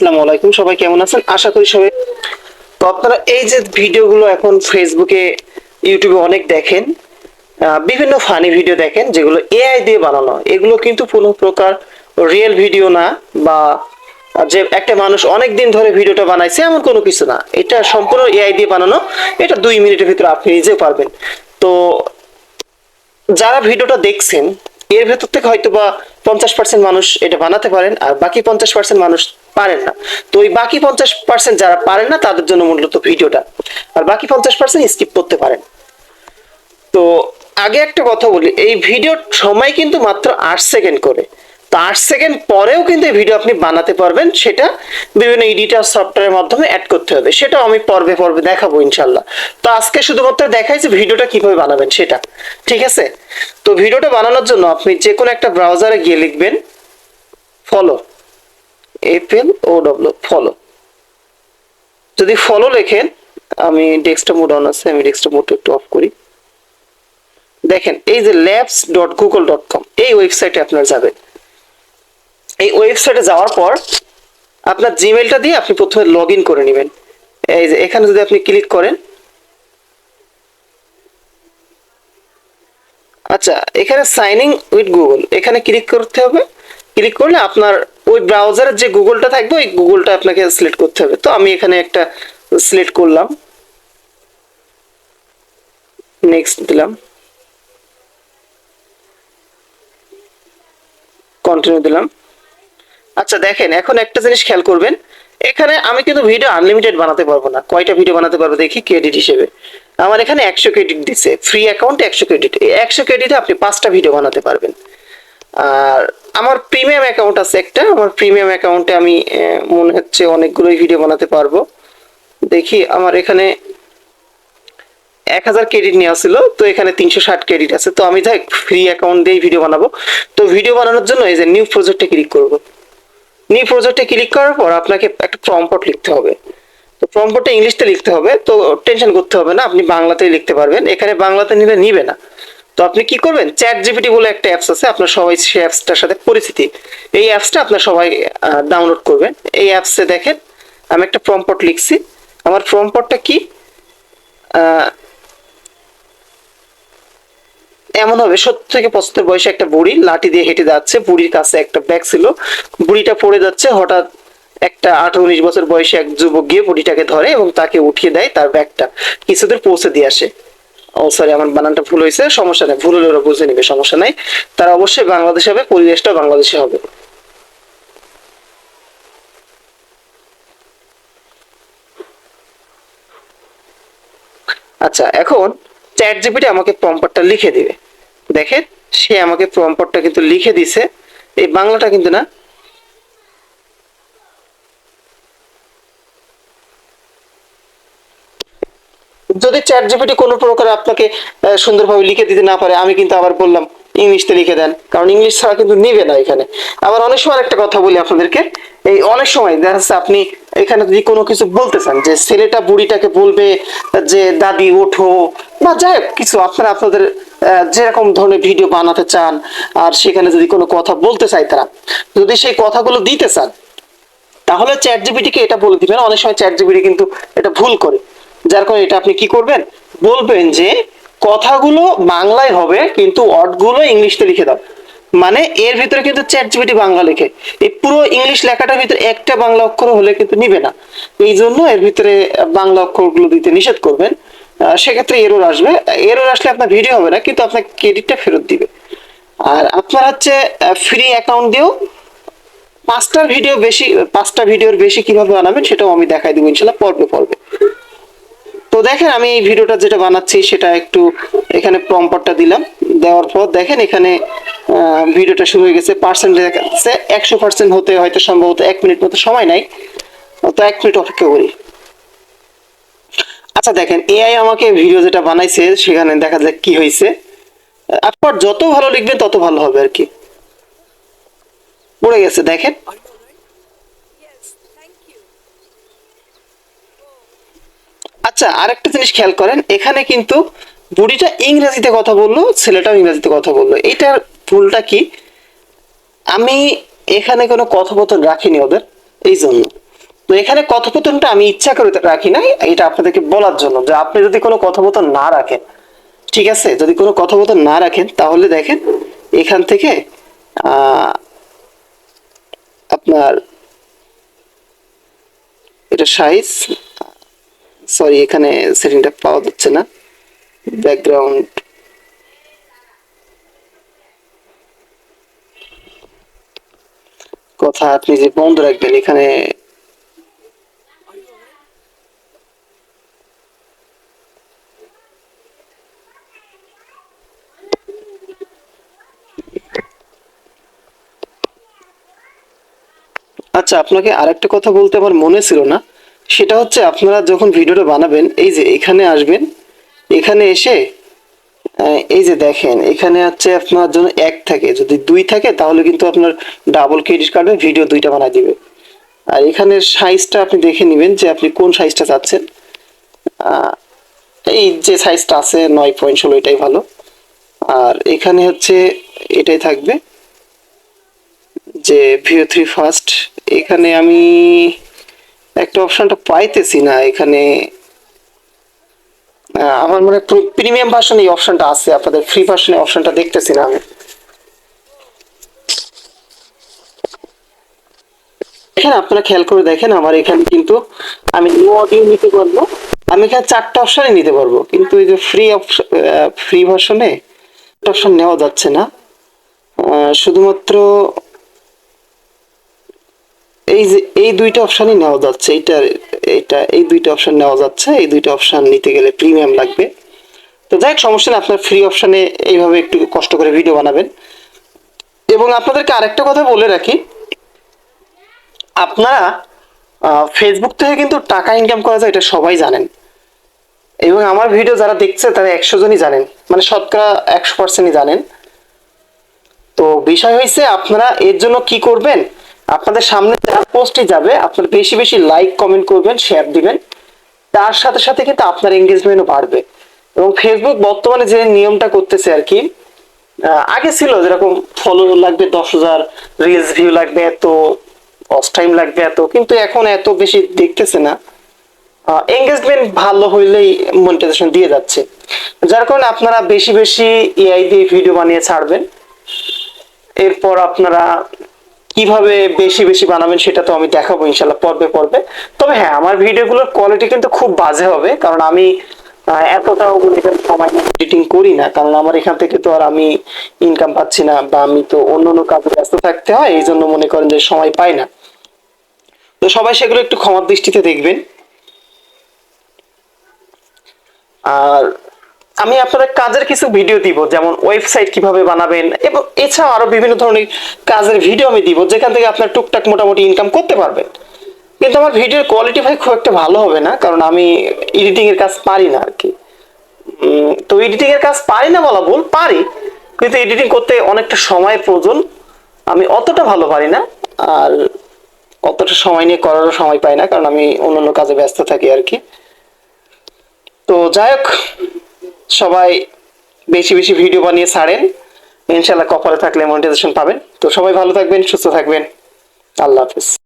আসসালামু আলাইকুম, সবাই কেমন আছেন? আশা করি সবাই তো আপনারা এই যে ভিডিওগুলো এখন ফেসবুকে ইউটিউবে অনেক দেখেন বিভিন্ন ফানি ভিডিও দেখেন, যেগুলো এআই দিয়ে বানানো, এগুলো কিন্তু কোনো প্রকার রিয়েল ভিডিও না, বা যে একটা মানুষ অনেক দিন ধরে ভিডিওটা বানাইছে, এমন কোনো কিছু না। এটা সম্পূর্ণ এআই দিয়ে বানানো, এটা দুই মিনিটের ভিতরে আপনি নিজেও পারবেন। তো যারা ভিডিওটা দেখছেন, এর ভেতর থেকে হয়তো বা পঞ্চাশ পার্সেন্ট মানুষ এটা বানাতে পারেন, আর বাকি পঞ্চাশ পার্সেন্ট মানুষ পারেন না। তো ওই বাকি পঞ্চাশ পার্সেন্ট যারা পারেন না, তাদের জন্য মূলত ভিডিওটা। আর বাকি পঞ্চাশ পার্সেন্ট স্কিপ করতে পারেন। তো আগে একটা কথা বলি, এই ভিডিওর সময় কিন্তু মাত্র আট সেকেন্ড করে। তো আট সেকেন্ড পরেও কিন্তু এই ভিডিও আপনি বানাতে পারবেন, সেটা বিভিন্ন এডিটার সফটওয়্যারের মাধ্যমে অ্যাড করতে হবে। সেটাও আমি পর্বে পর্বে দেখাবো ইনশাল্লাহ তো আজকে শুধুমাত্র দেখাই যে ভিডিওটা কীভাবে বানাবেন সেটা, ঠিক আছে? তো ভিডিওটা বানানোর জন্য আপনি যে কোনো একটা ব্রাউজারে গিয়ে লিখবেন follow F O W follow যদি ফলো লেখেন, আমি ডেস্কটপ মোড অন আছে, আমি ডেস্কটপ মোডটা একটু অফ করি। দেখেন, এই যে labs dot Google dot com এই ওয়েবসাইটে আপনার যাবেন এই ওয়েবসাইটে যাওয়ার পর আপনার জিমেলটা দিয়ে আপনি প্রথমে লগ ইন করে নেবেন। এই যে, এখানে যদি আপনি ক্লিক করেন আচ্ছা এখানে সাইনিং উইথ গুগল এখানে ক্লিক করতে হবে। ক্লিক করলে আপনার ওই ব্রাউজারের যে গুগলটা থাকবে, ওই গুগলটা আপনাকে সিলেক্ট করতে হবে। তো আমি এখানে একটা সিলেক্ট করলাম। নেক্সট দিলাম। কন্টিনিউ দিলাম। আচ্ছা দেখেন, এখন একটা জিনিস খেয়াল করবেন। এখানে আমি কিন্তু ভিডিও আনলিমিটেড বানাতে পারব না। কয়টা ভিডিও বানাতে পারব দেখি ক্রেডিট হিসেবে। আমার এখানে একশো ক্রেডিট দিছে। ফ্রি অ্যাকাউন্টে একশো ক্রেডিট এই একশো ক্রেডিটে আপনি পাঁচটা ভিডিও বানাতে পারবেন। আর আমার প্রিমিয়াম অ্যাকাউন্ট আছে একটা, আমার প্রিমিয়াম অ্যাকাউন্টে আমি মনে হচ্ছে অনেকগুলোই ভিডিও বানাতে পারব। দেখি, আমার এখানে এক হাজার ক্রেডিট নেওয়া ছিল, তো এখানে তিনশো ষাট ক্রেডিট আছে। তো আমি যাই ফ্রি অ্যাকাউন্ট দিয়েই ভিডিও বানাবো। তো ভিডিও বানানোর জন্য এই যে নিউ প্রজেক্টে ক্লিক করব। নিউ প্রজেক্টে ক্লিক করার পর আপনাকে একটা প্রম্পট লিখতে হবে। তো প্রম্পটটা ইংলিশতে লিখতে হবে, তো টেনশন করতে হবে না, আপনি বাংলাতেই লিখতে পারবেন। এখানে বাংলাতে নিলে নিবে না। তো আপনি কি করবেন? চ্যাট জিপিটি বলে একটা অ্যাপস আছে, আপনার সবাই সেই অ্যাপসটার সাথে পরিচিতি। এই অ্যাপসটা আপনার সবাই ডাউনলোড করবেন। এই অ্যাপসে দেখেন, আমি একটা প্রম্পট লিখছি। আমার প্রম্পটটা কি? এমন হবে, সত্তর থেকে পঁচাত্তর বয়সে একটা বুড়ি লাঠি দিয়ে হেঁটে যাচ্ছে। বুড়ির কাছে একটা ব্যাগ ছিল। বুড়িটা পড়ে যাচ্ছে, হঠাৎ একটা আঠারো উনিশ বছর বয়সে এক যুবক গিয়ে বুড়িটাকে ধরে এবং তাকে উঠিয়ে দেয় তার ব্যাগটা কিছুদূর পৌঁছে দিয়ে আসে। ও সরি আমার বানানটা ভুল হয়েছে, সমস্যা নেই, ভুল হলে ওরা বুঝে নেবে, সমস্যা নাই। তারা অবশ্যই বাংলাদেশে হবে, পরিবেশটাও বাংলাদেশে হবে। আচ্ছা এখন চ্যাট জিপিটি আমাকে প্রম্পটটা লিখে দিবে। দেখেন, সে আমাকে প্রম্পটটা কিন্তু লিখে দিছে। এই বাংলাটা কিন্তু না যদি চ্যাট জিপিটি কোনো প্রকার আপনাকে সুন্দরভাবে লিখে দিতে না পারে, আমি কিন্তু আবার বললাম ইংলিশতে লিখে দেন। কারণ ইংলিশ ছাড়া কিন্তু নিবে না এখানে। আবার অনেক সময় একটা কথা বলি আপনাদেরকে। এই অনেক সময় দেখা যাচ্ছে আপনি এখানে যদি কোনো কিছু বলতে চান, যে ছেলেটা বুড়িটাকে বলবে যে, দাদি, ওঠো, বা যাই হোক, কিছু আপনারা আপনাদের যেরকম ধরনের ভিডিও বানাতে চান, আর সেখানে যদি কোনো কথা বলতে চাই তারা। যদি সেই কথাগুলো দিতে চান, তাহলে চ্যাট জিপিটিকে এটা বলে দিবেন। অনেক সময় চ্যাট জিপিটি কিন্তু এটা ভুল করে। যার কারণে এটা আপনি কি করবেন? বলবেন যে কথাগুলো বাংলায় হবে, কিন্তু ওয়ার্ডগুলো ইংলিশে লিখে দাও। মানে এর ভিতরে কিন্তু চ্যাট জিপিটি বাংলা লেখে। এই পুরো ইংলিশ লেখাটার ভিতরে একটা বাংলা অক্ষর হলে কিন্তু নিবে না। এই জন্য এর ভিতরে বাংলা অক্ষরগুলো দিতে নিষেধ করবেন। সেক্ষেত্রে এরর আসবে। এরর আসলে আপনার ভিডিও হবে না, কিন্তু আপনার ক্রেডিটটা ফেরত দিবে। আর আপনার হচ্ছে ফ্রি অ্যাকাউন্ট দিয়েও পাঁচটার ভিডিও বেশি, পাঁচটা ভিডিওর বেশি কীভাবে বানাবেন সেটাও আমি দেখাই দেবো ইনশাল্লাহ পর্বে পর্বে। দেখেন, আমি এই ভিডিওটা যেটা বানাচ্ছি সেটা একটু এখানে প্রম্পটটা দিলাম। দেওয়ার পর দেখেন, এখানে ভিডিওটা শুরু হয়ে গেছে পার্সেন্ট দেখাচ্ছে একশো পার্সেন্ট হতে হয়তো সম্ভবত এক মিনিট মতো সময় নাই তো এক মিনিট অপেক্ষা করি। আচ্ছা দেখেন এআই আমাকে ভিডিও যেটা বানাইছে, সেখানে দেখা যাক কি হয়েছে আপনার যত ভালো লিখবেন, তত ভালো হবে আর কি। পড়ে গেছে, দেখেন। আচ্ছা আরেকটা জিনিস খেয়াল করেন, এখানে কিন্তু বুড়িটা ইংরেজিতে কথা বলল, ছেলেটাও ইংরেজিতে কথা বলল। এটার ভুলটা কি? আমি এখানে কোনো কথোপকথন রাখিনি ওদের, এই জন্য। তো এখানে কথোপকথনটা আমি ইচ্ছা করে রাখি না এটা আপনাদেরকে বলার জন্য যে আপনি যদি কোনো কথোপকথন না রাখেন, ঠিক আছে? যদি কোনো কথোপকথন না রাখেন, তাহলে দেখেন এখান থেকে আপনার, এটা সাইজ সরি এখানে সেটিংটা পাওয়া যাচ্ছে না। ব্যাকগ্রাউন্ড কথা আপনি যে বন্ধ রাখবেন এখানে। আচ্ছা আপনাকে আরেকটা কথা বলতে আমার মনে ছিল না। সেটা হচ্ছে আপনারা যখন ভিডিওটা বানাবেন, এই যে এখানে আসবেন, এখানে এসে এই যে দেখেন, এখানে হচ্ছে আপনার জন্য এক থাকে। যদি দুই থাকে, তাহলে কিন্তু আপনার ডাবল ক্রেডিট কার্ডে ভিডিও দুইটা বানায় দিবে। আর এখানের সাইজটা আপনি দেখে নেবেন যে আপনি কোন সাইজটা চাচ্ছেন। এই যে সাইজটা আছে, নয় পয়েন্ট ষোলো, এটাই ভালো। আর এখানে হচ্ছে এটাই থাকবে যে ভিও থ্রি ফার্স্ট এখানে আমি অপশনটা পাইতেছি না এখানে। আমার মনে প্রিমিয়াম ভার্সন এই অপশনটা আছে, আপনাদের ফ্রি ভার্সনে অপশনটা দেখতেছি না আমি। এখানে আপনারা খেয়াল করে দেখেন আমার এখানে কিন্তু আমি নিউ অডিও নিতে পারব। আমি এখানে চারটা অপশনে নিতে পারব, কিন্তু এই যে ফ্রি অপশন ফ্রি ভার্সনে অপশন নেওয়া যাচ্ছে না। শুধুমাত্র এই যে এই দুইটা অপশনই নেওয়া যাচ্ছে। এইটা এইটা এই দুইটা অপশন নেওয়া যাচ্ছে। এই দুইটা অপশন নিতে গেলে প্রিমিয়াম লাগবে। তো যাই হোক, সমস্যা নেই। আপনার ফ্রি অপশনে এইভাবে একটু কষ্ট করে ভিডিও বানাবেন। এবং আপনাদেরকে আরেকটা কথা বলে রাখি। আপনারা ফেসবুক থেকে কিন্তু টাকা ইনকাম করা যায় এটা সবাই জানেন। এবং আমার ভিডিও যারা দেখছে তারা একশো জনই জানেন। মানে শতকরা একশো পার্সেন্টই জানেন। তো বিষয় হয়েছে আপনারা এর জন্য কি করবেন? আপনাদের সামনে পোস্টে যাবে, আপনারা বেশি বেশি লাইক কমেন্ট করবেন শেয়ার দিবেন। তার সাথে সাথে কিন্তু আপনার এঙ্গেজমেন্টও বাড়বে। এবং ফেসবুক বর্তমানে যে নিয়মটা করতেছে আর কি আগে ছিল যেরকম ফলো লাগবে দশ হাজার রিলস ভিউ লাগবে এত অস টাইম লাগবে এত, কিন্তু এখন এত বেশি দেখতেছে না। এঙ্গেজমেন্ট ভালো হইলেই মনিটাইজেশন দিয়ে যাচ্ছে। যার কারণে আপনারা বেশি বেশি এআই দিয়ে ভিডিও বানিয়ে ছাড়বেন। এরপর আপনারা কীভাবে বেশি বেশি বানাবেন সেটা তো আমি দেখাবো ইনশাল্লাহ পর্বে পর্বে। তবে হ্যাঁ আমার ভিডিওগুলোর কোয়ালিটি কিন্তু খুব বাজে হবে, কারণ আমি এতটাও সময় এডিটিং করি না, কারণ আমার এখান থেকে তো আর আমি ইনকাম পাচ্ছি না বা আমি তো অন্য অন্য কাজে ব্যস্ত থাকতে হয়, এই জন্য মনে করেন যে সময় পাই না। তো সবাই সেগুলো একটু ক্ষমার দৃষ্টিতে দেখবেন। আর আমি আপনাদের কাজের কিছু ভিডিও দিব, যেমন ওয়েবসাইট কীভাবে বানাবেন, এবং এছাড়াও আরও বিভিন্ন ধরনের কাজের ভিডিও আমি দিব, যেখান থেকে আপনার টুকটাক মোটামুটি ইনকাম করতে পারবেন। কিন্তু আমার ভিডিওর কোয়ালিটি ভাই খুব একটা ভালো হবে না, কারণ আমি এডিটিং এর কাজ পারি না আর কি তো এডিটিং এর কাজ পারি না বলা ভুল, পারি, কিন্তু এডিটিং করতে অনেকটা সময় প্রয়োজন, আমি অতটা ভালো পারি না, আর অতটা সময় নিয়ে করারও সময় পাই না, কারণ আমি অন্যান্য কাজে ব্যস্ত থাকি আর কি তো যাই হোক সবাই বেশি বেশি ভিডিও বানিয়ে ছাড়েন। ইনশাল্লাহ কপালে থাকলে মনিটাইজেশন পাবেন। তো সবাই ভালো থাকবেন, সুস্থ থাকবেন। আল্লাহ হাফিজ।